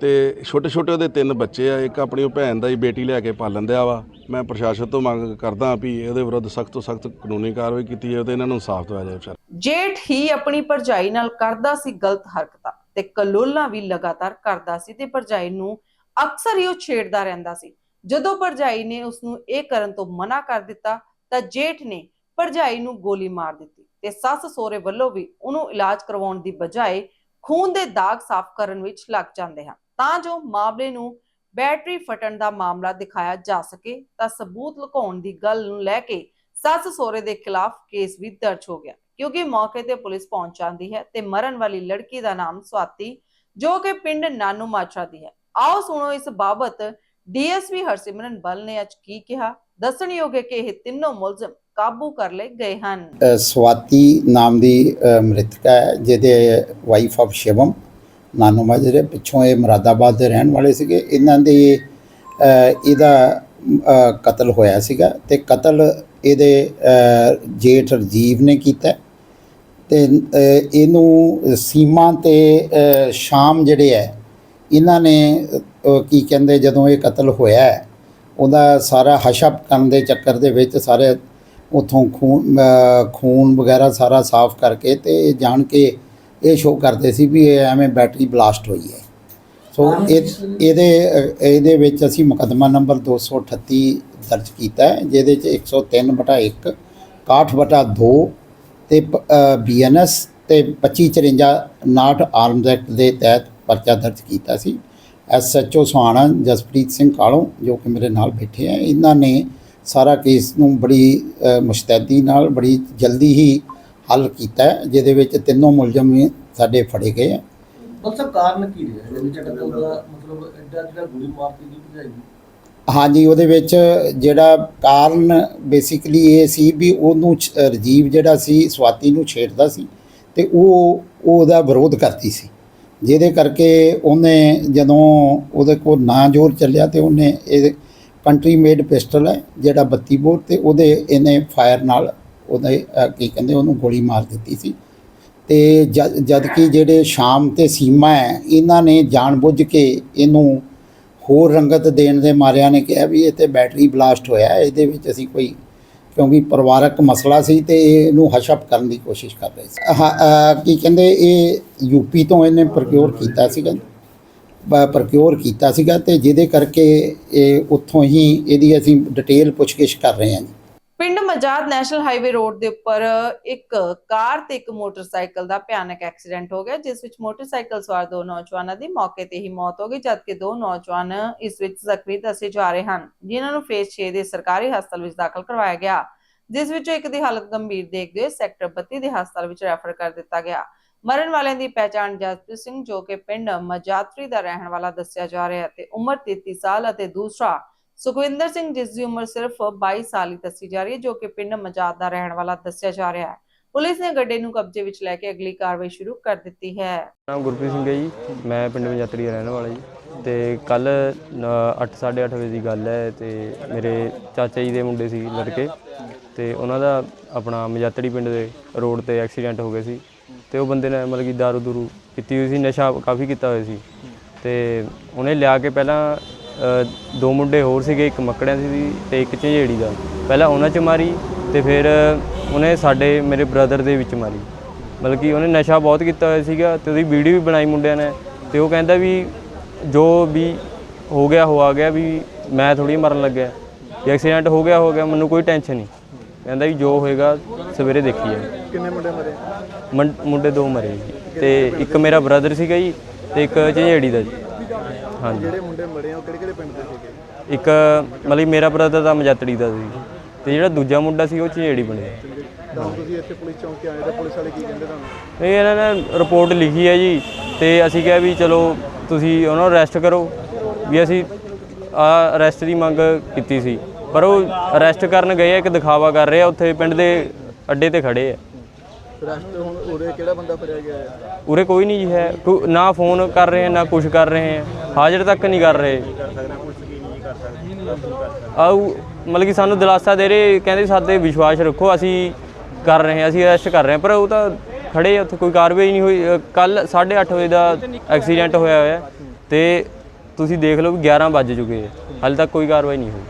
ਤੇ ਛੋਟੇ ਛੋਟੇ ਉਹਦੇ ਤਿੰਨ ਬੱਚੇ ਆ ਇੱਕ ਆਪਣੀ ਭੈਣ ਦਾ ਹੀ ਬੇਟੀ ਲੈ ਕੇ ਪਾਲਣ ਦਿਆ ਵਾ। ਮੈਂ ਪ੍ਰਸ਼ਾਸਨ ਤੋਂ ਮੰਗ ਕਰਦਾ ਵੀ ਇਹਦੇ ਵਿਰੁੱਧ ਸਖਤ ਤੋਂ ਸਖਤ ਕਾਨੂੰਨੀ ਕਾਰਵਾਈ ਕੀਤੀ ਜਾਵੇ ਤੇ ਇਹਨਾਂ ਨੂੰ ਇਨਸਾਫ ਦਿਵਾਇਆ ਜਾਵੇ ਵਿਚਾਰੇ। ਜੇਠ ਹੀ ਆਪਣੀ ਭਰਜਾਈ ਨਾਲ ਕਰਦਾ ਸੀ ਗਲਤ ਹਰਕਤਾਂ ਤੇ ਕਲੋਲਾਂ ਵੀ ਲਗਾਤਾਰ ਕਰਦਾ ਸੀ ਤੇ ਭਰਜਾਈ ਨੂੰ ਅਕਸਰ ਹੀ ਉਹ ਛੇੜਦਾ ਰਹਿੰਦਾ ਸੀ। ਜਦੋਂ ਭਰਜਾਈ ਨੇ ਉਸ ਨੂੰ ਇਹ ਕਰਨ ਤੋਂ ਮਨਾ ਕਰ ਦਿੱਤਾ ਤਾਂ ਜੇਠ ਨੇ ਭਰਜਾਈ ਨੂੰ ਗੋਲੀ ਮਾਰ ਦਿੱਤੀ ਤੇ ਸੱਸ ਸੋਹਰੇ ਵੱਲੋਂ ਵੀ ਉਹਨੂੰ ਇਲਾਜ ਕਰਵਾਉਣ ਦੀ ਬਜਾਏ ਖੂਨ ਦੇ ਦਾਗ ਸਾਫ਼ ਕਰਨ ਵਿੱਚ ਲੱਗ ਜਾਂਦੇ ਹਨ। ਤਾਂ ਜੋ ਮਾਮਲੇ ਨੂੰ ਬੈਟਰੀ ਫਟਣ ਦਾ ਮਾਮਲਾ ਦਿਖਾਇਆ ਜਾ ਸਕੇ ਤਾਂ ਸਬੂਤ ਲੁਕਾਉਣ ਦੀ ਗੱਲ ਨੂੰ ਲੈ ਕੇ ਸੱਸ ਸੋਹਰੇ ਦੇ ਖਿਲਾਫ ਕੇਸ ਵੀ ਦਰਜ ਹੋ ਗਿਆ। ਕਿਉਂਕਿ ਮੌਕੇ ਤੇ ਪੁਲਿਸ ਪਹੁੰਚ ਜਾਂਦੀ ਹੈ ਤੇ ਮਰਨ ਵਾਲੀ ਲੜਕੀ ਦਾ ਨਾਮ ਸਵਾਤੀ, ਜੋ ਕਿ ਪਿੰਡ ਨਾਨੂ ਮਾਛਾ ਦੀ ਹੈ। ਆਓ ਸੁਣੋ ਇਸ ਬਾਬਤ। ਡੀਐਸਪੀ ਹਰਸਿਮਰਨ ਬਲ ਨੇ ਅੱਜ ਕੀ ਕਿਹਾ? ਦੱਸਣਯੋਗ ਹੈ ਕਿ ਇਹ ਤਿੰਨੋਂ ਮੁਲਜ਼ਮ ਕਾਬੂ ਕਰ ਲਏ ਗਏ ਹਨ। ਸਵਾਤੀ ਨਾਮ ਦੀ ਮ੍ਰਿਤਕਾ ਹੈ, ਜਿਹਦੇ ਵਾਈਫ ਆਫ ਸ਼ਿਵਮ ਨਾਨੋ ਮਾਜਰੇ ਪਿੱਛੋਂ ਇਹ ਮੁਰਾਦਾਬਾਦ ਦੇ ਰਹਿਣ ਵਾਲੇ ਸੀਗੇ। ਇਹਨਾਂ ਦੇ ਇਹਦਾ ਕਤਲ ਹੋਇਆ ਸੀਗਾ ਤੇ ਕਤਲ ਇਹਦੇ ਜੇਠ ਰਜੀਵ ਨੇ ਕੀਤਾ। ਤੇ ਇਹਨੂੰ ਸੀਮਾ ਤੇ ਸ਼ਾਮ ਜਿਹੜੇ ਹੈ ਇਹਨਾਂ ਨੇ ਕੀ ਕਹਿੰਦੇ ਜਦੋਂ ਇਹ ਕਤਲ ਹੋਇਆ, ਉਹਦਾ ਸਾਰਾ ਹਸ਼ਪ ਕਰਨ ਦੇ ਚੱਕਰ ਦੇ ਵਿੱਚ ਸਾਰੇ ਉਥੋਂ ਖੂਨ ਖੂਨ ਵਗੈਰਾ ਸਾਰਾ ਸਾਫ਼ ਕਰਕੇ ਤੇ ਇਹ ਜਾਣ ਕੇ ਇਹ ਸ਼ੋਅ ਕਰਦੇ ਸੀ ਵੀ ਇਹ ਐਵੇਂ ਬੈਟਰੀ ਬਲਾਸਟ ਹੋਈ ਹੈ। ਸੋ ਇਹ ਇਹਦੇ ਇਹਦੇ ਵਿੱਚ ਅਸੀਂ ਮੁਕੱਦਮਾ ਨੰਬਰ 238 ਦਰਜ ਕੀਤਾ ਹੈ ਜਿਹਦੇ ਚ 103 ਬਟਾ 1 61 ਬਟਾ 2 ਤੇ ਬੀਐਨਐਸ ਤੇ 2554 ਨਾਟ ਆਰਮਜ਼ ਐਕਟ ਦੇ ਤਹਿਤ ਪਰਚਾ ਦਰਜ ਕੀਤਾ ਸੀ। ਐਸਐਚਓ ਸੁਹਾਣਾ ਜਸਪ੍ਰੀਤ ਸਿੰਘ ਕਾਲੋਂ ਜੋ ਕਿ ਮੇਰੇ ਨਾਲ ਬੈਠੇ ਆ ਇਹਨਾਂ ਨੇ ਸਾਰਾ ਕੇਸ ਨੂੰ ਬੜੀ ਮੁਸ਼ਤੈਦੀ ਨਾਲ ਬੜੀ ਜਲਦੀ ਹੀ ਹੱਲ ਕੀਤਾ ਹੈ, ਜਿਹਦੇ ਵਿੱਚ ਤਿੰਨੋਂ ਮੁਲਜ਼ਮ ਵੀ ਸਾਡੇ ਫੜੇ ਗਏ ਆ। ਮਤਲਬ ਕਾਰਨ ਕੀ ਰਿਹਾ? ਇਹਦੇ ਵਿੱਚ ਕਤਲ ਦਾ ਮਤਲਬ ਐਡਾ ਜਿਹੜਾ ਗੋਲੀ ਮਾਰ ਕੇ ਨਹੀਂ ਭਜਾਈ? ਹਾਂਜੀ ਉਹਦੇ ਵਿੱਚ ਜਿਹੜਾ ਕਾਰਨ ਬੇਸਿਕਲੀ ਇਹ ਸੀ ਵੀ ਉਹਨੂੰ ਛ- ਰਾਜੀਵ ਜਿਹੜਾ ਸੀ ਸਵਾਤੀ ਨੂੰ ਛੇੜਦਾ ਸੀ ਤੇ ਉਹ ਉਹ ਉਹਦਾ ਵਿਰੋਧ ਕਰਦੀ ਸੀ। ਜਿਹਦੇ ਕਰਕੇ ਉਹਨੇ ਜਦੋਂ ਉਹਦੇ ਕੋਲ ਨਾ ਜ਼ੋਰ ਚੱਲਿਆ ਤੇ ਉਹਨੇ ਇਹ ਕੰਟਰੀ ਮੇਡ ਪਿਸਟਲ ਹੈ ਜਿਹੜਾ 32 ਬੋਰ ਤੇ ਉਹਦੇ ਇਹਨੇ ਫਾਇਰ ਨਾਲ ਉਹਦੇ ਕੀ ਕਹਿੰਦੇ, ਉਹਨੂੰ ਗੋਲੀ ਮਾਰ ਦਿੱਤੀ ਸੀ। ਤੇ ਜਦ ਕਿ ਜਿਹੜੇ ਸ਼ਾਮ ਤੇ ਸੀਮਾ ਹੈ, ਇਹਨਾਂ ਨੇ ਜਾਣਬੁੱਝ ਕੇ ਇਹਨੂੰ ਹੋਰ ਰੰਗਤ ਦੇਣ ਦੇ ਮਾਰਿਆਂ ਨੇ ਕਿਹਾ ਵੀ ਇਹ ਤੇ ਬੈਟਰੀ ਬਲਾਸਟ ਹੋਇਆ ਇਹਦੇ ਵਿੱਚ ਅਸੀਂ ਕੋਈ, ਕਿਉਂਕਿ ਪਰਿਵਾਰਕ ਮਸਲਾ ਸੀ ਤੇ ਇਹਨੂੰ ਹਸ਼ਪ ਕਰਨ ਦੀ ਕੋਸ਼ਿਸ਼ ਕਰ ਰਹੇ ਸੀ। ਹਾਂ ਕੀ ਕਹਿੰਦੇ, ਇਹ ਯੂਪੀ ਤੋਂ ਇਹਨੇ ਪ੍ਰਕਿਓਰ ਕੀਤਾ ਸੀਗਾ। ਪ੍ਰਕਿਓਰ ਕੀਤਾ ਸੀਗਾ ਤੇ ਜਿਹਦੇ ਕਰਕੇ ਇਹ ਉੱਥੋਂ ਹੀ ਇਹਦੀ ਅਸੀਂ ਡਿਟੇਲ ਪੁੱਛਗਿੱਛ ਕਰ ਰਹੇ ਹਾਂ ਜੀ। ਪਿੰਡ ਮਜਾਦ ਨੈਸ਼ਨਲ ਹਾਈਵੇ ਰੋਡ ਦੇ ਉੱਪਰ ਇੱਕ ਕਾਰ ਤੇ ਇੱਕ ਮੋਟਰਸਾਈਕਲ ਦਾ ਭਿਆਨਕ ਐਕਸੀਡੈਂਟ ਹੋ ਗਿਆ, ਜਿਸ ਵਿੱਚ ਮੋਟਰਸਾਈਕਲ ਸਵਾਰ ਦੋ ਨੌਜਵਾਨਾਂ ਦੀ ਮੌਕੇ ਤੇ ਹੀ ਮੌਤ ਹੋ ਗਈ, ਜਦਕਿ ਦੋ ਨੌਜਵਾਨ ਇਸ ਵਿੱਚ ਜ਼ਖਮੀ ਦੱਸੇ ਜਾ ਰਹੇ ਹਨ, ਜਿਨ੍ਹਾਂ ਨੂੰ ਫੇਸ 6 ਦੇ ਸਰਕਾਰੀ ਹਸਪਤਾਲ ਵਿੱਚ ਦਾਖਲ ਕਰਵਾਇਆ ਗਿਆ, ਜਿਸ ਵਿੱਚੋਂ ਇੱਕ ਦੀ ਹਾਲਤ ਗੰਭੀਰ ਦੇਖਦੇ ਹੋਏ ਸੈਕਟਰ 32 ਦੇ ਹਸਪਤਾਲ ਵਿੱਚ ਰੈਫਰ ਕਰ ਦਿੱਤਾ ਗਿਆ। ਮਰਨ ਵਾਲਿਆਂ ਦੀ ਪਹਿਚਾਣ ਜਸਪ੍ਰੀਤ ਸਿੰਘ, ਜੋ ਕਿ ਪਿੰਡ ਮਜਾਤਰੀ ਦਾ ਰਹਿਣ ਵਾਲਾ ਦੱਸਿਆ ਜਾ ਰਿਹਾ ਹੈ, ਤੇ ਉਮਰ 33 ਸਾਲ ਅਤੇ ਦੂਸਰਾ ਸੁਖਵਿੰਦਰ ਸਿੰਘ ਜਿਸ ਦੀ ਉਮਰ ਸਿਰਫ 22 ਸਾਲ ਹੀ ਦੱਸੀ ਜਾ ਰਹੀ ਹੈ, ਜੋ ਕਿ ਪਿੰਡ ਮਜਾਦ ਦਾ ਰਹਿਣ ਵਾਲਾ ਦੱਸਿਆ ਜਾ ਰਿਹਾ ਹੈ। ਪੁਲਿਸ ਨੇ ਗੱਡੇ ਨੂੰ ਕਬਜ਼ੇ ਵਿੱਚ ਲੈ ਕੇ ਅਗਲੀ ਕਾਰਵਾਈ ਸ਼ੁਰੂ ਕਰ ਦਿੱਤੀ ਹੈ। ਨਾਮ ਗੁਰਪ੍ਰੀਤ ਸਿੰਘ ਹੈ ਜੀ। ਮੈਂ ਪਿੰਡ ਮਜਾਤਰੀ ਦਾ ਰਹਿਣ ਵਾਲਾ ਜੀ। ਤੇ ਕੱਲ 8:30 ਵਜੇ ਦੀ ਗੱਲ ਹੈ ਤੇ ਮੇਰੇ ਚਾਚਾ ਜੀ ਦੇ ਮੁੰਡੇ ਸੀ ਲੜਕੇ। ਤੇ ਉਹਨਾਂ ਦਾ ਆਪਣਾ ਮਜਾਤੜੀ ਪਿੰਡ ਦੇ ਰੋਡ ਤੇ ਐਕਸੀਡੈਂਟ ਹੋ ਗਿਆ ਸੀ। ਤੇ ਉਹ ਬੰਦੇ ਨੇ ਮਤਲਬ ਕਿ ਦਾਰੂ ਦੂਰੂ ਪੀਤੀ ਹੋਈ ਸੀ, ਨਸ਼ਾ ਕਾਫੀ ਕੀਤਾ ਹੋਇਆ ਸੀ। ਤੇ ਉਹਨੇ ਲਿਆ ਕੇ ਪਹਿਲਾਂ ਦੋ ਮੁੰਡੇ ਹੋਰ ਸੀਗੇ ਇੱਕ ਮੱਕੜਿਆਂ ਸੀ ਤੇ ਇੱਕ ਝੰਜੇੜੀ ਦਾ। ਪਹਿਲਾਂ ਉਹਨਾਂ 'ਚ ਮਾਰੀ ਤੇ ਫਿਰ ਉਹਨੇ ਸਾਡੇ ਮੇਰੇ ਬ੍ਰਦਰ ਦੇ ਵਿੱਚ ਮਾਰੀ। ਮਤਲਬ ਕਿ ਉਹਨੇ ਨਸ਼ਾ ਬਹੁਤ ਕੀਤਾ ਹੋਇਆ ਸੀਗਾ ਤੇ ਉਹਦੀ ਵੀਡੀਓ ਵੀ ਬਣਾਈ ਮੁੰਡਿਆਂ ਨੇ ਤੇ ਉਹ ਕਹਿੰਦਾ ਵੀ ਜੋ ਵੀ ਹੋ ਗਿਆ ਹੋ ਆ ਗਿਆ ਵੀ ਮੈਂ ਥੋੜੀ ਮਰਨ ਲੱਗਿਆ। ਵੀ ਐਕਸੀਡੈਂਟ ਹੋ ਗਿਆ ਹੋ ਗਿਆ ਮੈਨੂੰ ਕੋਈ ਟੈਨਸ਼ਨ ਨਹੀਂ। ਕਹਿੰਦਾ ਵੀ ਜੋ ਹੋਏਗਾ ਸਵੇਰੇ ਦੇਖੀਏ। ਕਿੰਨੇ ਮੁੰਡੇ ਮਰੇ? ਮੁੰਡੇ ਦੋ ਮਰੇ। ਜੀ ਤੇ ਇੱਕ ਮੇਰਾ ਬ੍ਰਦਰ ਸੀਗਾ ਜੀ ਤੇ ਇੱਕ ਝੰਜੇੜੀ ਦਾ ਜੀ। ਹਾਂਜੀ। ਜਿਹੜੇ ਮੁੰਡੇ ਮਰੇ ਆ ਉਹ ਕਿਹੜੇ ਕਿਹੜੇ ਪਿੰਡ ਦੇ ਸੀਗੇ? ਇੱਕ ਮਤਲਬ ਮੇਰਾ ਬ੍ਰਦਰ ਦਾ ਮਜਾਤੜੀ ਦਾ ਸੀ। ਤੇ ਜਿਹੜਾ ਦੂਜਾ ਮੁੰਡਾ ਸੀ ਉਹ ਝੰਜੇੜੀ ਬਣਿਆ ਤਾਂ ਤੁਸੀਂ ਇੱਥੇ ਪੁਲਿਸ ਚੌਂਕ ਆਏ ਤਾਂ ਪੁਲਿਸ ਵਾਲੇ ਕੀ ਕਹਿੰਦੇ ਤੁਹਾਨੂੰ? ਇਹ ਇਹਨਾਂ ਨੇ ਰਿਪੋਰਟ ਲਿਖੀ ਹੈ ਜੀ। ਤੇ ਅਸੀਂ ਕਿਹਾ ਵੀ ਚਲੋ ਤੁਸੀਂ ਉਹਨਾਂ ਨੂੰ ਅਰੈਸਟ ਕਰੋ। ਵੀ ਅਸੀਂ ਆ ਅਰੈਸਟ ਦੀ ਮੰਗ ਕੀਤੀ ਸੀ। ਪਰ ਉਹ ਅਰੈਸਟ ਕਰਨ ਗਏ ਆ ਇੱਕ ਦਿਖਾਵਾ ਕਰ ਰਹੇ ਆ ਉੱਥੇ ਪਿੰਡ ਦੇ ਅੱਡੇ ਤੇ ਖੜੇ ਆ। ਰਸਤੇ ਹੁਣ ਉਰੇ ਕਿਹੜਾ ਬੰਦਾ ਫੜਿਆ ਗਿਆ ਹੈ? ਉਰੇ ਕੋਈ ਨਹੀਂ ਜੀ ਹੈ। ਨਾ ਫੋਨ ਕਰ ਰਹੇ ਨਾ ਕੁਝ ਕਰ ਰਹੇ ਆ ਹਾਜ਼ਰ ਤੱਕ ਨਹੀਂ ਕਰ ਰਹੇ। ਆਉ ਮਤਲਬ ਕਿ ਸਾਨੂੰ ਦਿਲਾਸਾ ਦੇ ਰਹੇ ਕਹਿੰਦੇ ਸਾਡੇ ਵਿਸ਼ਵਾਸ ਰੱਖੋ ਅਸੀਂ ਕਰ ਰਹੇ ਹਾਂ ਅਸੀਂ ਅਰੈਸਟ ਕਰ ਰਹੇ ਹਾਂ। ਪਰ ਉਹ ਤਾਂ ਖੜੇ ਆ ਉੱਥੇ ਕੋਈ ਕਾਰਵਾਈ ਨਹੀਂ ਹੋਈ। ਕੱਲ 8:30 ਵਜੇ ਦਾ ਐਕਸੀਡੈਂਟ ਹੋਇਆ ਹੋਇਆ ਹੈ ਤੇ ਤੁਸੀਂ ਦੇਖ ਲਓ ਵੀ 11 ਵੱਜ ਚੁੱਕੇ ਆ ਹਾਲੇ ਤੱਕ ਕੋਈ ਕਾਰਵਾਈ ਨਹੀਂ ਹੋਈ।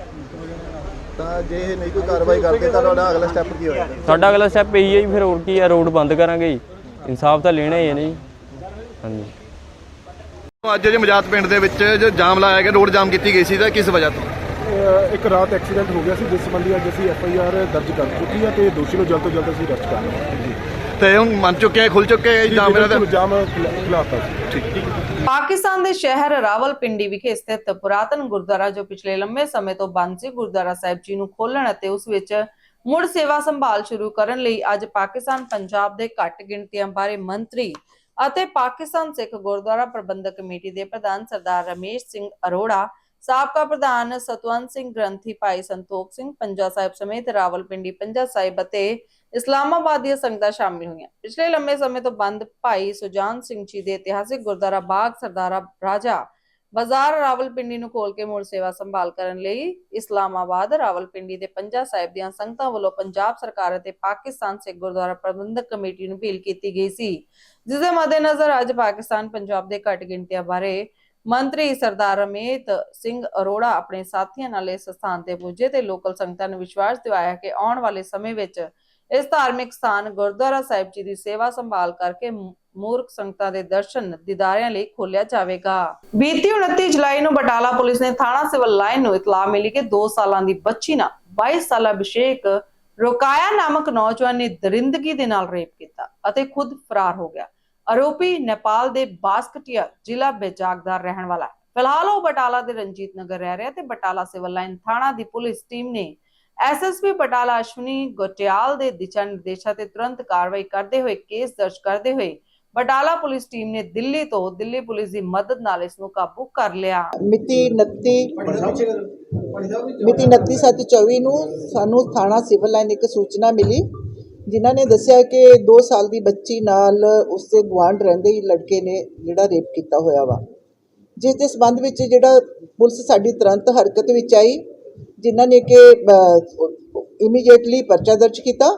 ਤਾਂ ਜੇ ਇਹ ਨਹੀਂ ਕੋਈ ਕਾਰਵਾਈ ਕਰਦੇ ਤਾਂ ਤੁਹਾਡਾ ਅਗਲਾ ਸਟੈਪ ਕੀ ਹੋਏਗਾ? ਸਾਡਾ ਅਗਲਾ ਸਟੈਪ ਇਹੀ ਹੈ ਜੀ ਫਿਰ ਹੋਰ ਕੀ ਹੈ ਰੋਡ ਬੰਦ ਕਰਾਂਗੇ ਜੀ। ਇਨਸਾਫ ਤਾਂ ਲੈਣਾ ਹੀ ਹੈ ਨਹੀਂ ਹਾਂਜੀ। ਅੱਜ ਜੇ ਮਜਾਤ ਪਿੰਡ ਦੇ ਵਿੱਚ ਜੋ ਜਾਮ ਲਾਇਆ ਗਿਆ ਰੋਡ ਜਾਮ ਕੀਤੀ ਗਈ ਸੀ ਤਾਂ ਕਿਸ ਵਜ੍ਹਾ ਤੋਂ? ਇੱਕ ਰਾਤ ਐਕਸੀਡੈਂਟ ਹੋ ਗਿਆ ਸੀ ਜਿਸ ਸੰਬੰਧੀ ਅੱਜ ਅਸੀਂ ਐਫ ਆਈ ਆਰ ਦਰਜ ਕਰ ਚੁੱਕੀ ਹੈ ਤੇ ਦੋਸ਼ੀ ਨੂੰ ਜਲਦ ਤੋਂ ਜਲਦ ਅਸੀਂ ਅਰੈਸਟ ਕਰ ਲਵਾਂਗੇ ਤੇ ਹੁਣ ਮੰਨ ਚੁੱਕਿਆ ਖੁੱਲ ਚੁੱਕਿਆ ਹੈ ਜਾਮ ਇਹਨਾਂ ਦਾ? ਜਾਮ ਖਿਲਾਫ ਠੀਕ। ਪਾਕਿਸਤਾਨ ਦੇ ਸ਼ਹਿਰ ਰਾਵਲਪਿੰਡੀ ਵਿਖੇ ਸਥਿਤ ਪੁਰਾਤਨ ਗੁਰਦੁਆਰਾ, ਜੋ ਪਿਛਲੇ ਲੰਮੇ ਸਮੇਂ ਤੋਂ ਬੰਦ ਸੀ, ਗੁਰਦੁਆਰਾ ਸਾਹਿਬ ਜੀ ਨੂੰ ਖੋਲ੍ਹਣ ਅਤੇ ਉਸ ਵਿੱਚ ਮੁੜ ਸੇਵਾ ਸੰਭਾਲ ਸ਼ੁਰੂ ਕਰਨ ਲਈ ਅੱਜ ਪਾਕਿਸਤਾਨ ਪੰਜਾਬ ਦੇ ਘੱਟ ਗਿਣਤੀਆਂ ਬਾਰੇ ਮੰਤਰੀ ਅਤੇ ਪਾਕਿਸਤਾਨ ਸਿੱਖ ਗੁਰਦੁਆਰਾ ਪ੍ਰਬੰਧਕ ਕਮੇਟੀ ਦੇ ਪ੍ਰਧਾਨ ਸਰਦਾਰ ਰਮੇਸ਼ ਸਿੰਘ ਅਰੋੜਾ, ਸਾਬਕਾ ਪ੍ਰਧਾਨ ਸਤਵੰਤ ਸਿੰਘ ਗ੍ਰੰਥੀ ਭਾਈ ਸੰਤੋਖ ਸਿੰਘ, ਪੰਜਾ ਸਾਹਿਬ ਸਮੇਤ ਰਾਵਲਪਿੰਡੀ, ਪੰਜਾ ਸਾਹਿਬ ਅਤੇ ਇਸਲਾਮਾਬਾਦ ਦੀਆਂ ਸੰਗਤਾਂ ਸ਼ਾਮਿਲ ਹੋਈਆਂ। ਪਿਛਲੇ ਲੰਮੇ ਸਮੇਂ ਤੋਂ ਬੰਦ ਭਾਈ ਸੁਜਾਨ ਸਿੰਘ ਜੀ ਦੇ ਇਤਿਹਾਸਿਕ ਗੁਰਦੁਆਰਾ ਬਾਗ ਸਰਦਾਰਾ ਰਾਜਾ ਬਾਜ਼ਾਰ ਰਾਵਲਪਿੰਡੀ ਨੂੰ ਖੋਲ ਕੇ ਮੁੜ ਸੇਵਾ ਸੰਭਾਲ ਕਰਨ ਲਈ ਇਸਲਾਮਾਬਾਦ ਰਾਵਲਪਿੰਡੀ ਦੇ ਪੰਜਾ ਸਾਹਿਬ ਦੀਆਂ ਸੰਗਤਾਂ ਵੱਲੋਂ ਪੰਜਾਬ ਸਰਕਾਰ ਅਤੇ ਪਾਕਿਸਤਾਨ ਸਿੱਖ ਗੁਰਦੁਆਰਾ ਪ੍ਰਬੰਧਕ ਕਮੇਟੀ ਨੂੰ ਅਪੀਲ ਕੀਤੀ ਗਈ ਸੀ ਜਿਸ ਦੇ ਮੱਦੇਨਜ਼ਰ ਅੱਜ ਪਾਕਿਸਤਾਨ ਪੰਜਾਬ ਦੇ ਘੱਟ ਗਿਣਤੀਆਂ ਬਾਰੇ ਮੰਤਰੀ ਸਰਦਾਰ ਅਮੇਤ ਸਿੰਘ ਅਰੋੜਾ ਆਪਣੇ ਸਾਥੀਆਂ ਨਾਲ ਇਸ ਸਥਾਨ ਤੇ ਪੁੱਜੇ ਤੇ ਲੋਕਲ ਸੰਗਤਾਂ ਨੂੰ ਵਿਸ਼ਵਾਸ ਦਿਵਾਇਆ ਕਿ ਆਉਣ ਵਾਲੇ ਸਮੇਂ ਵਿੱਚ ਇਸ ਧਾਰਮਿਕ ਸਥਾਨ ਗੁਰਦੁਆਰਾ ਸਾਹਿਬ ਜੀ ਦੀ ਸੇਵਾ ਸੰਭਾਲ ਕਰਕੇ ਮੂਰਖ ਸੰਗਤਾਂ ਦੇ ਦਰਸ਼ਨ ਦੀਦਾਰਿਆਂ ਲਈ ਖੋਲਿਆ ਜਾਵੇਗਾ। ਬੀਤੀ 29 ਜੁਲਾਈ ਨੂੰ ਬਟਾਲਾ ਪੁਲਿਸ ਨੇ ਥਾਣਾ ਸਿਵਲ ਲਾਈਨ ਨੂੰ ਇਤਲਾਹ ਮਿਲੀ ਕਿ 2 ਸਾਲਾਂ ਦੀ ਬੱਚੀ ਨਾਲ 22 ਸਾਲਾ ਅਭਿਸ਼ੇਕ ਰੋਕਾਇਆ ਨਾਮਕ ਨੌਜਵਾਨ ਨੇ ਦਰਿੰਦਗੀ ਦੇ ਨਾਲ ਰੇਪ ਕੀਤਾ ਅਤੇ ਖੁਦ ਫਰਾਰ ਹੋ ਗਿਆ। ਆਰੋਪੀ ਨੇਪਾਲ ਦੇ ਬਾਸਕਟਿਆ ਜ਼ਿਲ੍ਹਾ ਬੇਜਾਗ ਦਾ ਰਹਿਣ ਵਾਲਾ ਹੈ। ਫਿਲਹਾਲ ਉਹ ਬਟਾਲਾ ਦੇ ਰਣਜੀਤ ਨਗਰ ਰਹਿ ਰਿਹਾ ਤੇ ਬਟਾਲਾ ਸਿਵਲ ਲਾਈਨ ਥਾਣਾ ਦੀ ਪੁਲਿਸ ਟੀਮ ਨੇ ਐਸਐਸਪੀ ਬਟਾਲਾ ਅਸ਼ਵਨੀ ਗੋਟਿਆਲ ਦੇ ਦਿਸ਼ਾ ਨਿਰਦੇਸ਼ਾਂ ਤੇ ਤੁਰੰਤ ਕਾਰਵਾਈ ਕਰਦੇ ਹੋਏ ਕੇਸ ਦਰਜ ਕਰਦੇ ਹੋਏ ਬਟਾਲਾ ਪੁਲਿਸ ਟੀਮ ਨੇ ਦਿੱਲੀ ਤੋਂ ਦਿੱਲੀ ਪੁਲਿਸ ਦੀ ਮਦਦ ਨਾਲ ਇਸ ਨੂੰ ਕਾਬੂ ਕਰ ਲਿਆ। ਮਿਤੀ 29 ਮਿਤੀ 29/7/24 ਨੂੰ ਸਾਨੂੰ ਥਾਣਾ ਸਿਵਲ ਲਾਈਨ ਇੱਕ ਸੂਚਨਾ ਮਿਲੀ, ਜਿਨ੍ਹਾਂ ਨੇ ਦੱਸਿਆ ਕਿ 2 ਸਾਲ ਦੀ ਬੱਚੀ ਨਾਲ ਉਸਦੇ ਗੁਆਂਢ ਰਹਿੰਦੇ ਹੀ ਲੜਕੇ ਨੇ ਜਿਹੜਾ ਰੇਪ ਕੀਤਾ ਹੋਇਆ ਵਾ। ਜਿਸ ਦੇ ਸਬੰਧ ਵਿੱਚ ਜਿਹੜਾ ਪੁਲਿਸ ਸਾਡੀ ਤੁਰੰਤ ਹਰਕਤ ਵਿੱਚ ਆਈ ਜਿਨ੍ਹਾਂ ਨੇ ਕਿ ਇਮੀਡੀਏਟਲੀ ਪਰਚਾ ਦਰਜ ਕੀਤਾ,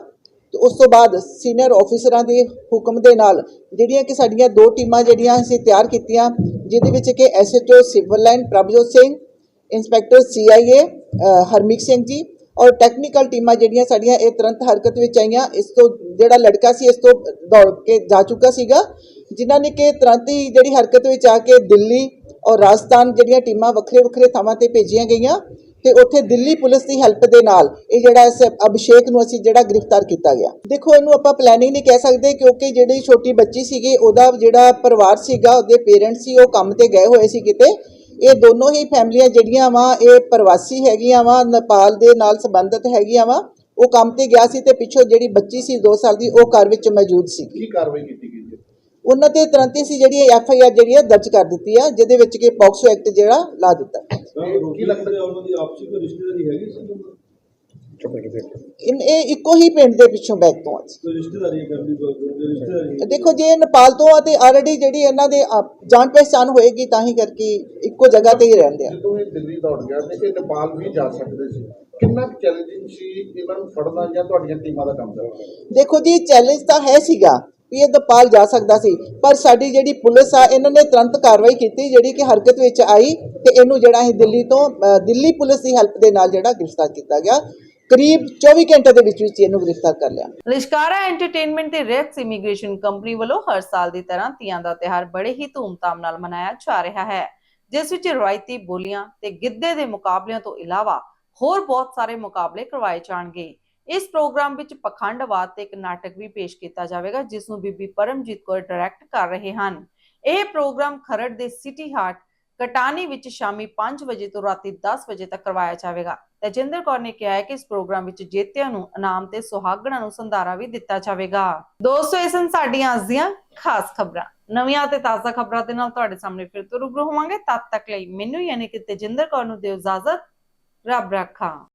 ਤੇ ਉਸ ਤੋਂ ਬਾਅਦ ਸੀਨੀਅਰ ਆਫੀਸਰਾਂ ਦੇ ਹੁਕਮ ਦੇ ਨਾਲ ਜਿਹੜੀਆਂ ਕਿ ਸਾਡੀਆਂ ਦੋ ਟੀਮਾਂ ਜਿਹੜੀਆਂ ਅਸੀਂ ਤਿਆਰ ਕੀਤੀਆਂ, ਜਿਹਦੇ ਵਿੱਚ ਕਿ SHO civil line Prabhjot Singh inspector CIA Harmeet Singh ji, ਔਰ ਟੈਕਨੀਕਲ ਟੀਮਾਂ ਜਿਹੜੀਆਂ ਸਾਡੀਆਂ ਇਹ ਤੁਰੰਤ ਹਰਕਤ ਵਿੱਚ ਆਈਆਂ, ਇਸ ਤੋਂ ਜਿਹੜਾ ਲੜਕਾ ਸੀ, ਇਸ ਤੋਂ ਦੌੜ ਕੇ ਜਾ ਚੁੱਕਾ ਸੀਗਾ, ਜਿਨ੍ਹਾਂ ਨੇ ਕਿ ਤੁਰੰਤ ਹੀ ਜਿਹੜੀ ਹਰਕਤ ਵਿੱਚ ਆ ਕੇ ਦਿੱਲੀ ਔਰ ਰਾਜਸਥਾਨ ਜਿਹੜੀਆਂ ਟੀਮਾਂ ਵੱਖਰੇ ਵੱਖਰੇ ਥਾਵਾਂ ਤੇ ਭੇਜੀਆਂ ਗਈਆਂ ਤੇ ਉੱਥੇ ਦਿੱਲੀ ਪੁਲਿਸ ਦੀ ਹੈਲਪ ਦੇ ਨਾਲ ਇਹ ਜਿਹੜਾ ਇਸ ਅਭਿਸ਼ੇਕ ਨੂੰ ਅਸੀਂ ਜਿਹੜਾ ਗ੍ਰਿਫਤਾਰ ਕੀਤਾ ਗਿਆ। ਦੇਖੋ, ਇਹਨੂੰ ਆਪਾਂ ਪਲੈਨਿੰਗ ਨਹੀਂ ਕਹਿ ਸਕਦੇ ਕਿਉਂਕਿ ਜਿਹੜੀ ਛੋਟੀ ਬੱਚੀ ਸੀਗੀ, ਉਹਦਾ ਜਿਹੜਾ ਪਰਿਵਾਰ ਸੀਗਾ, ਉਹਦੇ ਪੇਰੈਂਟਸ ਸੀ, ਉਹ ਕੰਮ ਤੇ ਗਏ ਹੋਏ ਸੀ ਕਿਤੇ। ਇਹ ਦੋਨੋਂ ਹੀ ਫੈਮਲੀਆਂ ਜਿਹੜੀਆਂ ਵਾ, ਇਹ ਪ੍ਰਵਾਸੀ ਹੈਗੀਆਂ ਵਾ, ਨੇਪਾਲ ਦੇ ਨਾਲ ਸੰਬੰਧਿਤ ਹੈਗੀਆਂ ਵਾ। ਉਹ ਕੰਮ ਤੇ ਗਿਆ ਸੀ ਤੇ ਪਿੱਛੋਂ ਜਿਹੜੀ ਬੱਚੀ ਸੀ 2 ਸਾਲ ਦੀ, ਉਹ ਘਰ ਵਿੱਚ ਮੌਜੂਦ ਸੀ ਕੀ ਕਾਰਵਾਈ ਕੀਤੀ ਉਹਨਾਂ ਤੇ ਤੁਰੰਤ ਹੀ ਸੀ ਜਿਹੜੀ ਐਫ ਆਈ ਆਰ ਜਿਹੜੀ ਹੈ ਦਰਜ ਕਰ ਦਿੱਤੀ ਆ ਜਿਹਦੇ ਵਿੱਚ ਕਿ ਪੌਕਸੋ ਐਕਟ ਜਿਹੜਾ ਲਾ ਦਿੱਤਾ। ਕੀ ਲੱਗਦਾ ਉਹਨਾਂ ਦੀ ਆਪਸੀ ਕੋਈ ਰਿਸ਼ਤੇਦਾਰੀ ਹੈਗੀ ਸੀ? ਇਨ ਇਹ ਇੱਕੋ ਹੀ ਪਿੰਡ ਦੇ ਪਿੱਛੋਂ ਬੈਕ ਤੋਂ ਆ ਰਿਸ਼ਤੇਦਾਰੀ ਦੇਖੋ ਜੇ ਨੇਪਾਲ ਤੋਂ ਆ ਤੇ ਆਲਰੇਡੀ ਜਿਹੜੀ ਇਹਨਾਂ ਦੇ ਜਾਣ ਪਹਿਚਾਣ ਹੋਏਗੀ ਤਾਂ ਹੀ ਕਰਕੇ ਇੱਕੋ ਜਗ੍ਹਾ ਤੇ ਹੀ ਰਹਿੰਦੇ ਆ। ਜਦੋਂ ਇਹ ਦਿੱਲੀ ਦੌੜ ਗਿਆ ਤੇ ਇਹ ਨੇਪਾਲ ਵੀ ਜਾ ਸਕਦੇ ਸੀ। ਕਿੰਨਾ ਚੈਲੰਜਿੰਗ ਸੀ ਇਹਨਾਂ ਨੂੰ ਫੜਨਾ ਜਾਂ ਤੁਹਾਡੀਆਂ ਟੀਮਾਂ ਦਾ ਕੰਮ ਕਰਨਾ ਦੇਖੋ ਜੀ ਚੈਲੰਜ ਤਾਂ ਹੈ ਸੀਗਾ ਵੀ ਇਹ ਨੇਪਾਲ ਜਾ ਸਕਦਾ ਸੀ। ਪਰ ਸਾਡੀ ਜਿਹੜੀ ਪੁਲਿਸ ਆ, ਇਹਨਾਂ ਨੇ ਤੁਰੰਤ ਕਾਰਵਾਈ ਕੀਤੀ, ਜਿਹੜੀ ਕਿ ਹਰਕਤ ਵਿੱਚ ਆਈ ਤੇ ਇਹਨੂੰ ਜਿਹੜਾ ਅਸੀਂ ਦਿੱਲੀ ਤੋਂ ਦਿੱਲੀ ਪੁਲਿਸ ਦੀ ਹੈਲਪ ਦੇ ਨਾਲ ਜਿਹੜਾ ਗ੍ਰਿਫਤਾਰ ਕੀਤਾ ਗਿਆ। ਕਰੀਬ 24 ਘੰਟੇ ਦੇ ਵਿੱਚ ਵਿੱਚ ਇਹਨੂੰ ਗ੍ਰਿਫਤਾਰ ਕਰ ਲਿਆ। ਲਿਸ਼ਕਾਰਾ ਐਂਟਰਟੇਨਮੈਂਟ ਤੇ ਰੈਕਸ ਇਮੀਗ੍ਰੇਸ਼ਨ ਕੰਪਨੀ ਵੱਲੋਂ ਹਰ ਸਾਲ ਦੀ ਤਰ੍ਹਾਂ ਤੀਆਂ ਦਾ ਤਿਹਾਰ ਬੜੇ ਹੀ ਧੂਮਧਾਮ ਨਾਲ ਮਨਾਇਆ ਜਾ ਰਿਹਾ ਹੈ। ਜਿਸ ਵਿੱਚ ਰਵਾਇਤੀ ਬੋਲੀਆਂ ਤੇ ਗਿੱਧੇ ਦੇ ਮੁਕਾਬਲਿਆਂ ਤੋਂ ਇਲਾਵਾ ਹੋਰ ਬਹੁਤ ਸਾਰੇ ਮੁਕਾਬਲੇ ਕਰਵਾਏ ਜਾਣਗੇ। ਇਸ ਪ੍ਰੋਗਰਾਮ ਵਿੱਚ ਪਖੰਡਵਾਦ ਤੇ ਇੱਕ ਨਾਟਕ ਵੀ ਪੇਸ਼ ਕੀਤਾ ਜਾਵੇਗਾ, ਜਿਸ ਨੂੰ ਬੀਬੀ ਪਰਮਜੀਤ ਕੌਰ ਡਾਇਰੈਕਟ ਕਰ ਰਹੇ ਹਨ। ਇਹ ਪ੍ਰੋਗਰਾਮ ਖਰੜ ਦੇ ਸਿਟੀ ਹਾਰਟ, ਕਟਾਨੀ ਵਿੱਚ ਸ਼ਾਮੀ 5 ਵਜੇ ਤੋਂ ਰਾਤੀ 10 ਵਜੇ ਤੱਕ ਕਰਵਾਇਆ ਜਾਵੇਗਾ। ਤੇਜਿੰਦਰ ਕੌਰ ਨੇ ਕਿਹਾ ਹੈ ਕਿ ਇਸ ਪ੍ਰੋਗਰਾਮ ਵਿੱਚ ਜੇਤਿਆਂ ਨੂੰ ਇਨਾਮ ਤੇ ਸੁਹਾਗਣਾਂ ਨੂੰ ਸੰਧਾਰਾ ਵੀ ਦਿੱਤਾ ਜਾਵੇਗਾ। ਦੋਸਤੋ, ਇਹ ਸਨ ਸਾਡੀਆਂ ਅੱਜ ਦੀਆਂ ਖਾਸ ਖਬਰਾਂ। ਨਵੀਆਂ ਤੇ ਤਾਜ਼ਾ ਖਬਰਾਂ ਦੇ ਨਾਲ ਤੁਹਾਡੇ ਸਾਹਮਣੇ ਫਿਰ ਤੋਂ ਰੂਬਰੂ ਹੋਵਾਂਗੇ। ਤਦ ਤੱਕ ਲਈ ਮੈਨੂੰ ਯਾਨੀ ਕਿ ਤੇਜਿੰਦਰ ਕੌਰ ਨੂੰ ਦਿਓ ਇਜਾਜ਼ਤ। ਰੱਬ ਰਾਖਾ।